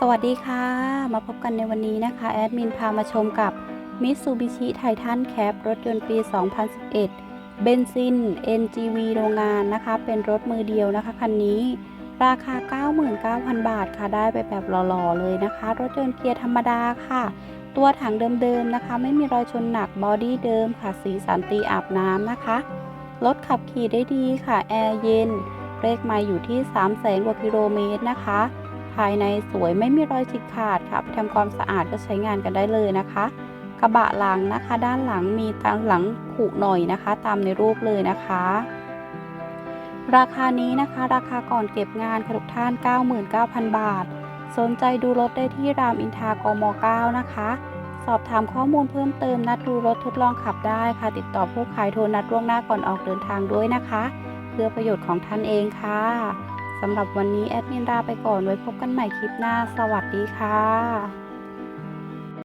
สวัสดีค่ะ มาพบกันในวันนี้นะคะ แอดมินพามาชมกับ Mitsubishi Titan Cap รถยนต์ปี 2011 เบนซิน NGV โรงงานนะคะ เป็นรถมือเดียวนะคะ คันนี้ ราคา 99,000 บาทค่ะ ได้ไปแบบหล่อๆเลยนะคะ รถยนต์เกียร์ธรรมดาค่ะ ตัวถังเดิมๆนะคะ ไม่มีรอยชนหนักบอดี้เดิมค่ะ สีสันตีอาบน้ำนะคะ รถขับขี่ได้ดีค่ะ แอร์เย็นเลขไมาอยู่ที่ 3 0 0แสนกว่ากิโลเมตรนะคะ ภายในสวยไม่มีรอยฉีกขาดค่ะไปทำความสะอาดก็ใช้งานกันได้เลยนะคะ กระบะหลังนะคะ ด้านหลังมีทางหลังผุหน่อยนะคะ ตามในรูปเลยนะคะ ราคานี้นะคะ ราคาก่อนเก็บงานค่ะทุกท่าน 99,000 บาท สนใจดูรถได้ที่รามอินทากม 9 นะคะ สอบถามข้อมูลเพิ่มเติมนัดดูรถทดลองขับได้ค่ะ ติดต่อผู้ขายโทรนัดล่วงหน้าก่อนออกเดินทางด้วยนะคะ เพื่อประโยชน์ของท่านเองค่ะ สำหรับวันนี้แอดมินลาไปก่อนไว้พบกันใหม่คลิปหน้า สวัสดีค่ะ